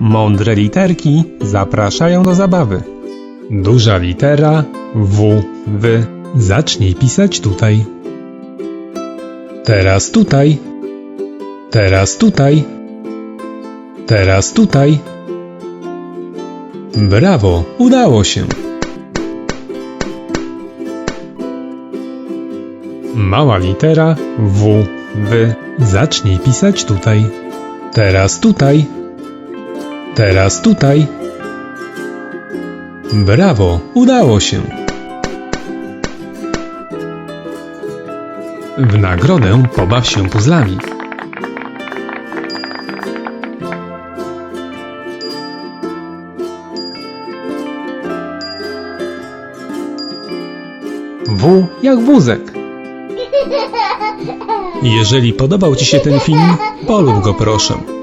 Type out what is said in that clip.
Mądre literki zapraszają do zabawy. Duża litera W, W. Zacznij pisać tutaj. Teraz tutaj. Teraz tutaj. Teraz tutaj. Brawo, udało się. Mała litera W, W. Zacznij pisać tutaj. Teraz tutaj. Teraz tutaj. Brawo, udało się. W nagrodę pobaw się puzzlami. W jak wózek. Jeżeli podobał Ci się ten film, polub go proszę.